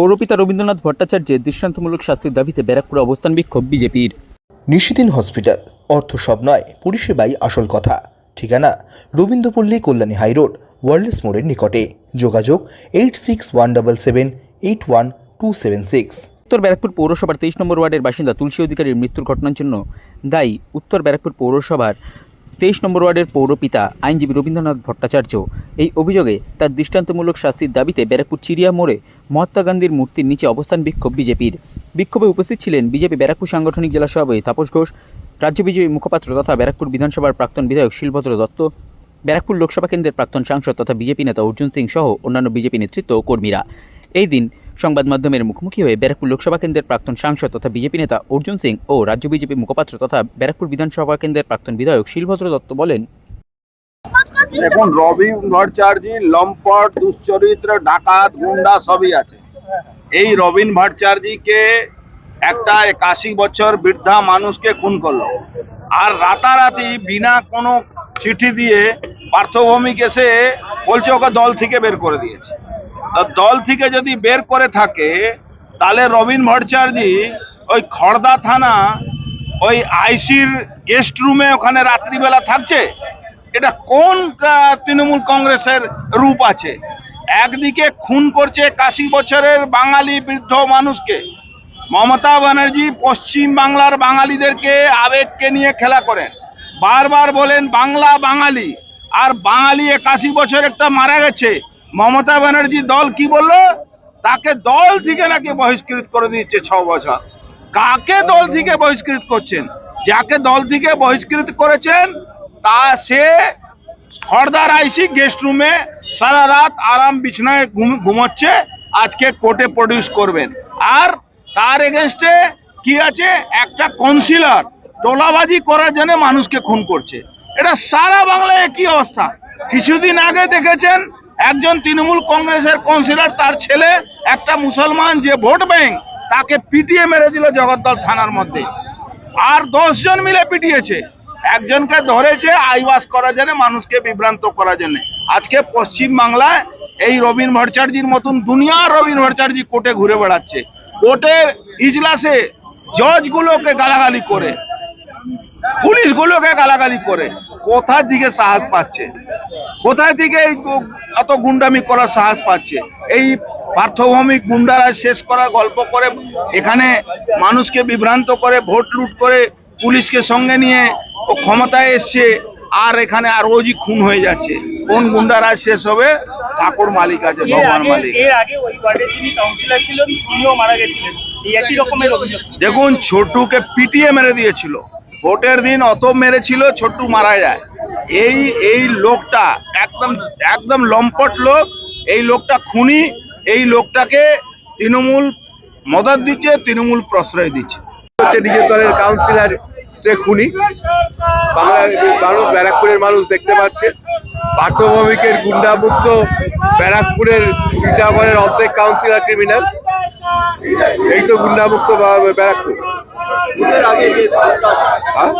পৌরপিতা রবীন্দ্রনাথ ভট্টাচার্যের দৃষ্টান্তমূলক শাস্তির দাবিতে ব্যারাকপুরে অবস্থান বিক্ষোভ বিজেপির। নিশিদিন হসপিটাল অর্থ সব নয় পরিষেবাই আসল কথা। ঠিকানা রবীন্দ্রপল্লী কল্যাণী হাইরোড ওয়ার্ল্ডস মোড়ের নিকটে। যোগাযোগ eight six one double seven eight one two seven six. উত্তর ব্যারাকপুর পৌরসভার তেইশ নম্বর ওয়ার্ডের বাসিন্দা তুলসী অধিকারীর মৃত্যুর ঘটনার জন্য দায়ী উত্তর ব্যারাকপুর পৌরসভার তেইশ নম্বর ওয়ার্ডের পৌরপিতা আইনজীবী রবীন্দ্রনাথ ভট্টাচার্য। এই অভিযোগে তার দৃষ্টান্তমূলক শাস্তির দাবিতে ব্যারাকপুর চিড়িয়া মোড়ে মহাত্মা গান্ধীর মূর্তির নিচে অবস্থান বিক্ষোভ বিজেপির। বিক্ষোভে উপস্থিত ছিলেন বিজেপি ব্যারাকপুর সাংগঠনিক জেলা সভাপতি তাপস ঘোষ, রাজ্য বিজেপি মুখপাত্র তথা ব্যারাকপুর বিধানসভার প্রাক্তন বিধায়ক শিলভদ্র দত্ত, ব্যারাকপুর লোকসভা কেন্দ্রের প্রাক্তন সাংসদ তথা বিজেপি নেতা অর্জুন সিং সহ অন্যান্য বিজেপি নেতৃত্ব ও কর্মীরা। এই দিন সংবাদ মাধ্যমের মুখোমুখি হয়ে ব্যারাকপুর লোকসভা কেন্দ্রের প্রাক্তন সাংসদ তথা বিজেপি নেতা অর্জুন সিং ও রাজ্য বিজেপি মুখপাত্র তথা ব্যারাকপুর বিধানসভা কেন্দ্রের প্রাক্তন বিধায়ক শিলভদ্র দত্ত বলেন এখন রবি ভট্টাচার্য, লম্পট, দুশ্চরিত্র, ডাকাত, গুন্ডা সবই আছে। এই রবিন ভট্টাচার্যকে একটা একাশি বছর বৃদ্ধা মানুষকে খুন করল। আর রাতারাতি বিনা কোনো চিঠি দিয়ে পার্থভৌমিক এসে বলছে, ওকে দল থেকে বের করে দিয়েছে। দল থেকে যদি বের করে থাকে, তাহলে রবিন ভট্টাচার্য ওই খড়দা থানা, ওই আইসির গেস্ট রুমে ওখানে রাত্রিবেলা থাকছে? এটা কোন তৃণমূল কংগ্রেসের রূপ আছে? একদিকে খুন করছে কাশি বছরের বাঙালি বৃদ্ধ মানুষকে। মমতা ব্যানার্জি পশ্চিম বাংলার বাঙালিদেরকে, আবেগকে নিয়ে খেলা করেন। বারবার বলেন, বাংলা বাঙালি। আর বাঙালি একাশি বছর একটা মারা গেছে। মমতা ব্যানার্জি দল কি বলল? তাকে দল থেকে নাকি বহিষ্কৃত করে দিচ্ছে ছ বছর। কাকে দল থেকে বহিষ্কৃত করছেন? যাকে দল থেকে বহিষ্কৃত করেছেন তা সে খড়দার আইসি গেস্ট রুমে সারা রাত আরাম বিছনায় ঘুম- ঘুমোচ্ছে, আজকে কোর্টে প্রডিউস করবেন। আর তার এগেনস্টে কি আছে? একটা কাউন্সিলর তোলাবাজি করার জন্য মানুষকে খুন করছে। এটা সারা বাংলায় একই অবস্থা। কিছুদিন আগে দেখেছেন, একজন তৃণমূল কংগ্রেসের কাউন্সিলর তার ছেলে, একটা মুসলমান যে ভোট ব্যাংক, তাকে পিটিয়ে মেরে দিল জগদ্দল থানার মধ্যে। আর দশ জন মিলে পিটিয়েছে। একজনকে ধরেছে আইওয়াস করার জন্য, মানুষকে বিভ্রান্ত করার জন্য। আজকে পশ্চিম বাংলায় এই রবীন ভট্টাচার্যির মতন দুনিয়ার রবীন ভট্টাচার্য কোর্টে ঘুরে বেড়াচ্ছে। কোর্টের ইজলাসে জজগুলোকে গালাগালি করে, পুলিশগুলোকে গালাগালি করে কোথা দিকে সাহস পাচ্ছে? কোথায় থেকে এই এত গুন্ডামি করার সাহস পাচ্ছে? এই পার্থভৌমিক গুন্ডারা শেষ করার গল্প করে, এখানে মানুষকে বিভ্রান্ত করে, ভোট লুট করে, পুলিশকে সঙ্গে নিয়ে ও ক্ষমতায় এসছে আর এখানে আর রোজই খুন হয়ে যাচ্ছে। কোন গুন্ডারা শেষ হবে ঠাকুর মালিক আছে ভগবান মালিক। দেখুন ছোটুকে পিটিয়ে মেরে দিয়েছিল। ভোটের দিন অত মেরেছিল ছোট্টু মারা যায়। এই এই লোকটা একদম একদম লম্পট লোক এই লোকটা খুনি এই লোকটাকে তৃণমূল মদত দিচ্ছে তৃণমূল প্রশ্রয় দিচ্ছে। নিজের দলের কাউন্সিলর যে খুনি। বাংলার মানুষ ব্যারাকপুরের মানুষ দেখতে পাচ্ছে। পার্থভৌমিকের গুন্ডামুক্ত ব্যারাকপুরের ইটাগড়ের অর্ধেক কাউন্সিলর ক্রিমিনাল এই তো গুন্ডামুক্ত ব্যারাকপুর। হ্যাঁ?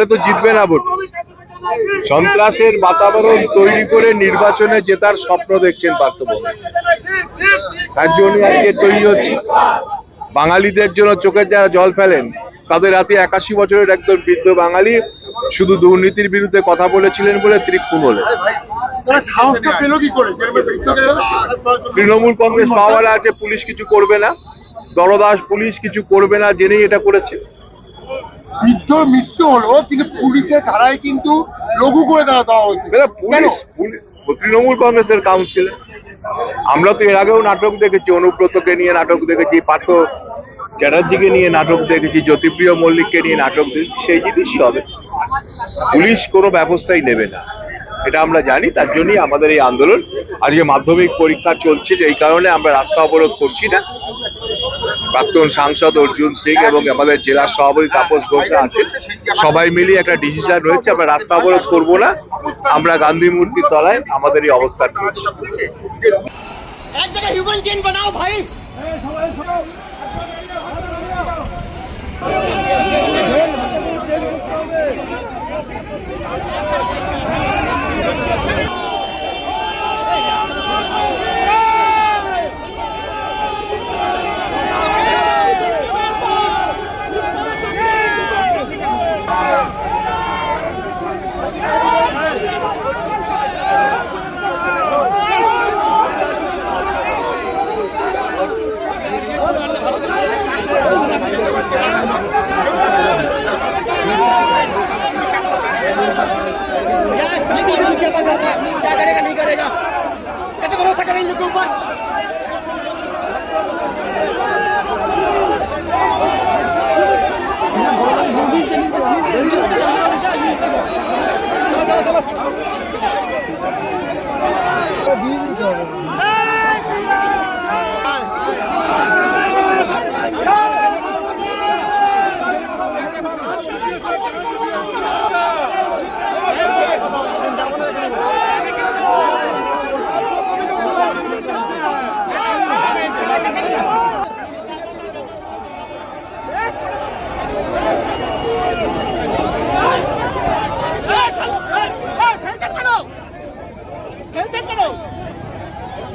তো তো জিতবে না ভোট। সন্ত্রাসের বাতাবরণ তৈরি করে নির্বাচনে জেতার স্বপ্ন দেখছেন পার্থভৌমিক। তার জন্য আজকে তৈরি হচ্ছে। বাঙালিদের জন্য চোখে যারা জল ফেলেন তাদের রাতে একাশি বছরের একজন বৃদ্ধ বাঙালি শুধু দুর্নীতির বিরুদ্ধে কথা বলেছিলেন বলে তিনি খুন হলেন তৃণমূল কংগ্রেস পাওয়ার আছে পুলিশ কিছু করবে না। দলদাস পুলিশ কিছু করবে না জেনেই এটা করেছে। বৃদ্ধ মৃত্যু হলো কিন্তু পুলিশের ধারায় কিন্তু লঘু করে দেওয়া দেওয়া হচ্ছে তৃণমূল কংগ্রেসের কাউন্সিলর আমরা তো এর আগেও নাটক দেখেছি অনুব্রতকে নিয়ে নাটক দেখেছি, পার্থ চ্যাটার্জিকে নিয়ে নাটক দেখেছি, জ্যোতিপ্রিয় মল্লিককে নিয়ে নাটক দেখেছি, সেই জিনিসই হবে। পুলিশ কোনো ব্যবস্থাই নেবে না। এটা আমরা জানি, তার জন্যই আমাদের এই আন্দোলন। আজকে মাধ্যমিক পরীক্ষা চলছে, যে এই কারণে আমরা রাস্তা অবরোধ করছি না। প্রাক্তন সাংসদ অর্জুন সিং এবং আমাদের জেলা সভাপতি তাপস ঘোষ আছেন। সবাই মিলে একটা ডিসিশন রয়েছে, আমরা রাস্তা অবরোধ করব না, আমরা গান্ধী মূর্তির তলায় আমাদের এই অবস্থান দিতে হবে Hello!